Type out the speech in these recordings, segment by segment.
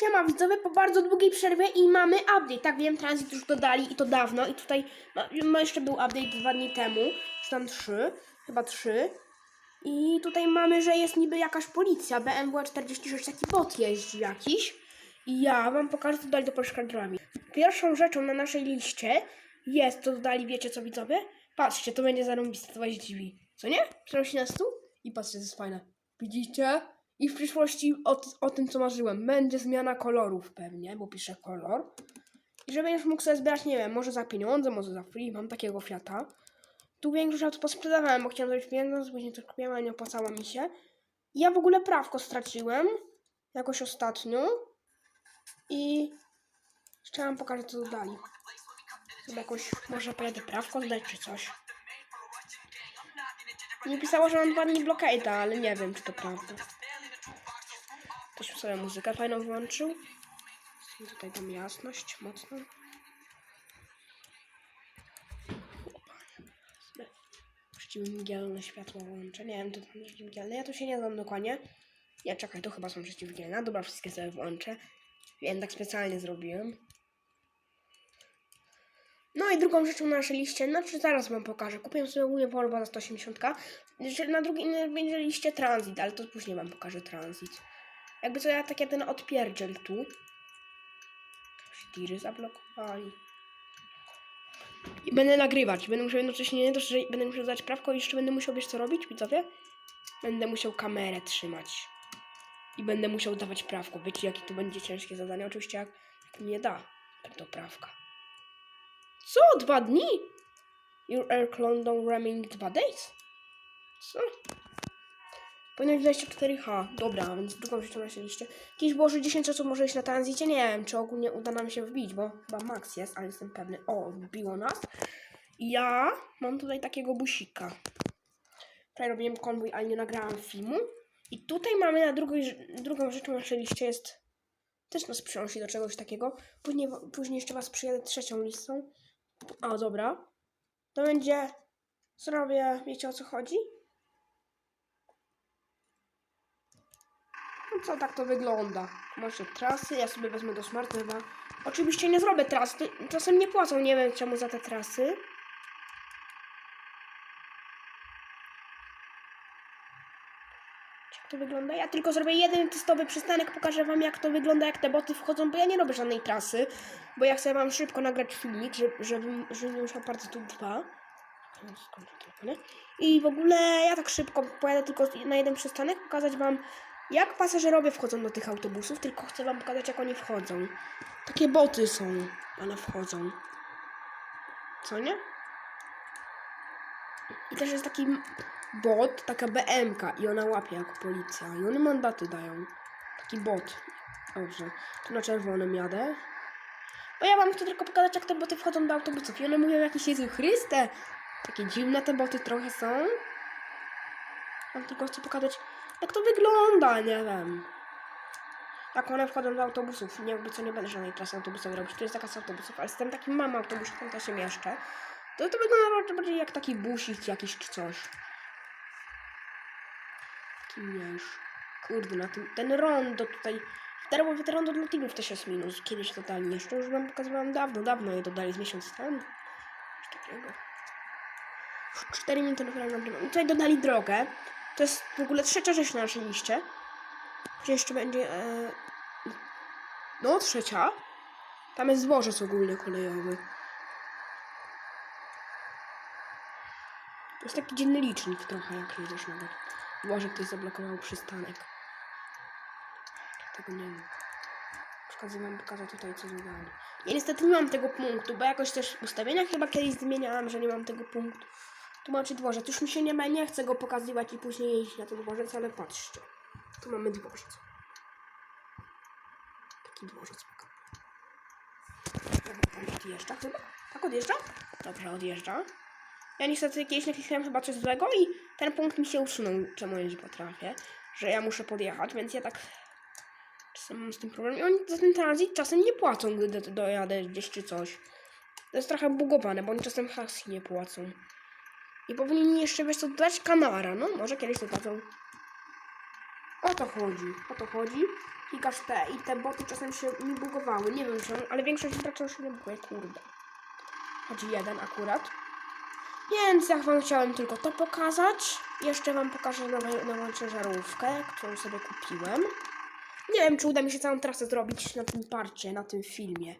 Siema widzowie, po bardzo długiej przerwie i mamy update. Tak wiem, transit już dodali i to dawno. I tutaj ma, ma jeszcze był update dwa dni temu, czy tam trzy, chyba trzy. I tutaj mamy, że jest niby jakaś policja, BMW 46, taki bot jeździ jakiś. I ja wam pokażę, co dodali do Polszkadrami. Pierwszą rzeczą na naszej liście jest, to dodali, wiecie co widzowie? Patrzcie, to będzie zarąbiste, to was dziwi. Co nie? Przenosi na stół i patrzcie, to jest fajne. Widzicie? I w przyszłości o, o tym, co marzyłem, będzie zmiana kolorów pewnie, bo piszę kolor. I że będziesz mógł sobie zbierać, nie wiem, może za pieniądze, może za free, mam takiego Fiata. Tu większość aut posprzedawałem, bo chciałem zrobić pieniądze, później coś kupiłem, ale nie opłacało mi się. I ja w ogóle prawko straciłem, jakoś ostatnio. I jeszcze wam pokażę, co dodali. Jakoś, może pojadę prawko zdać, czy coś. Nie pisało, że mam dwa dni blokade'a, ale nie wiem, czy to prawda. Sobie muzykę fajną włączył. Tutaj dam jasność mocną. Puściły mgielne światło włączę. Nie wiem, to tam przeciwmgielne. Ja tu się nie znam dokładnie. Nie, czekaj, to chyba są przeciwmgielne. Dobra, wszystkie sobie włączę. Wiem, tak specjalnie zrobiłem. No i drugą rzeczą na naszej liście, znaczy zaraz wam pokażę. Kupiłem sobie ogólnie Volvo za 180. Że Na drugim będzie liście Transit, ale to później wam pokażę Transit. Jakby co ja tak jeden odpierdziel tu. Tiry zablokowali. I będę nagrywać. Będę musiał jednocześnie nie dość, że będę musiał dać prawko i jeszcze będę musiał wiesz co robić, widzowie? Będę musiał kamerę trzymać. I będę musiał dawać prawko. Wiecie jakie to będzie ciężkie zadanie? Oczywiście jak, jak mnie da to prawka. Co? Dwa dni? Your air London Ramming dwa days? Co? Powinno być 24H. Dobra, więc drugą rzeczą na liście. Kiedyś było, że 10 osób może iść na tranzycie. Nie wiem, czy ogólnie uda nam się wbić, bo chyba max jest, ale jestem pewny. O, wbiło nas. Ja mam tutaj takiego busika. Tutaj robiłem konwój, ale nie nagrałam filmu. I tutaj mamy na drugiej, drugą rzeczą na naszej liście jest... Też nas przynosi do czegoś takiego. Później, później jeszcze was przyjadę trzecią listą. A, dobra. To będzie... Zrobię... Wiecie o co chodzi? Co, tak to wygląda. Macie trasy, ja sobie wezmę do smartweba. Oczywiście nie zrobię tras, czasem nie płacą, nie wiem czemu za te trasy. Jak to wygląda? Ja tylko zrobię jeden testowy przystanek, pokażę wam jak to wygląda, jak te boty wchodzą, bo ja nie robię żadnej trasy, bo ja chcę wam szybko nagrać filmik, żeby, żebym, żebym już parte tu dwa. I w ogóle ja tak szybko pojadę tylko na jeden przystanek, pokazać wam jak pasażerowie wchodzą do tych autobusów, tylko chcę wam pokazać, jak oni wchodzą. Takie boty są, one wchodzą. Co nie? I też jest taki bot, taka BMK i ona łapie jako policja. I one mandaty dają. Taki bot. Dobrze, tu na czerwonym jadę. Bo ja wam chcę tylko pokazać, jak te boty wchodzą do autobusów. I one mówią jakieś Jezu Chryste. Takie dziwne te boty trochę są. Wam tylko chcę pokazać, jak to wygląda, nie wiem. Jak one wchodzą do autobusów. Nie, jakby co nie będę żadnej trasy autobusowej robić. To jest taka z autobusów, ale z tym takim mam autobusikiem to się mieszczę. To, to wygląda bardziej jak taki busik jakiś czy coś. Taki mniejsz. Kurde, na tym, ten rondo tutaj. Darmowe te rondo dla tigów też jest minus. Kiedyś totalnie jeszcze już wam pokazywałem dawno, dawno je dodali z miesiąc temu. Coś takiego. 4 minuty na programu. Tutaj dodali drogę. To jest w ogóle trzecia rzecz na naszej liście. Gdzie jeszcze będzie. E... No, trzecia. Tam jest dworzec ogólny kolejowy. To jest taki dzienny licznik trochę, jak jedziesz nawet. Może ktoś zablokował przystanek. Tego nie wiem. Przykładzie wam tutaj, co dodali. Ja niestety nie mam tego punktu, bo jakoś też w ustawieniach chyba kiedyś zmieniałam, że nie mam tego punktu. Tu macie dworzec. Już mi się nie, ma, nie chcę go pokazywać i później jeździć na ten dworzec, ale patrzcie. Tu mamy dworzec. Taki dworzec. Tak odjeżdża chyba? Tak odjeżdża? Dobrze, odjeżdża. Ja niestety kiedyś napisałem chyba coś złego i ten punkt mi się usunął, czemu nie potrafię, że ja muszę podjechać, więc ja tak czasem mam z tym problem. I oni za ten transit czasem nie płacą, gdy do- dojadę gdzieś czy coś. To jest trochę bugowane, bo oni czasem hasji nie płacą. I powinni jeszcze, wiesz co, dodać kanara, no może kiedyś to dadzą. O to chodzi, o to chodzi. klikasz te i te boty czasem się mi bugowały. Nie wiem czemu, ale większość graczy się nie buguje, kurde. Choć jeden akurat. Więc ja wam chciałem tylko to pokazać. Jeszcze wam pokażę nową, nową ciężarówkę, którą sobie kupiłem. Nie wiem, czy uda mi się całą trasę zrobić na tym parcie, na tym filmie.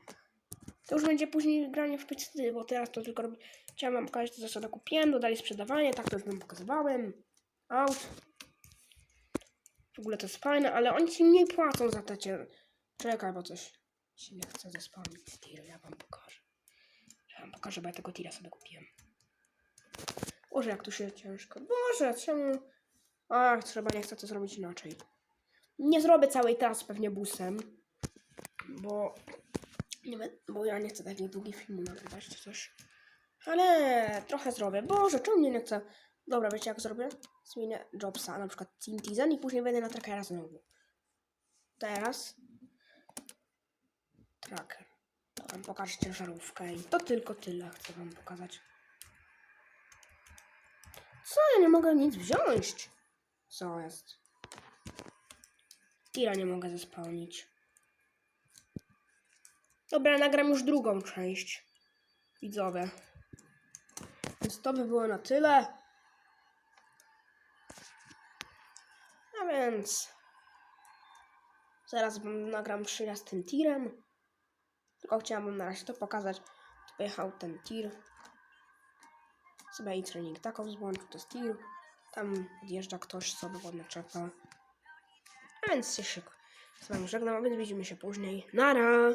To już będzie później granie w pycy, bo teraz to tylko robię. Chciałem wam pokazać, co zasada kupiłem, dodali sprzedawanie, tak to już wam pokazywałem. Out. W ogóle to jest fajne, ale oni ci mniej płacą za te cię. Czekaj, bo coś się nie chce zespawnić. Tir, ja wam pokażę. Ja wam pokażę, bo ja tego tira sobie kupiłem. Boże, jak tu się ciężko. Boże, czemu... Ach, trzeba, nie chcę to zrobić inaczej. Nie zrobię całej trasy pewnie busem, bo... Nie wiem, bo ja nie chcę takich długich filmów nagrywać czy coś. Ale trochę zrobię. Boże, czemu mnie nie chce? Dobra, wiecie jak zrobię? Zmienię Jobsa, na przykład Team Tizen i później wejdę na trackera znowu. Teraz. Tracker. To wam pokażę ciężarówkę i to tylko tyle chcę wam pokazać. Co? Ja nie mogę nic wziąć. Co jest? Tira nie mogę zespełnić. Dobra, nagram już drugą część. Widzowie. Więc to by było na tyle. A więc. Zaraz wam nagram trzy raz tym tirem. Tylko chciałam wam na razie to pokazać. Tu pojechał ten tir. Sobie i trening taką złączył, to jest tir. Tam odjeżdża ktoś sobie pod naczepę. A więc się szyk. Z wami żegnam, a więc widzimy się później. Nara!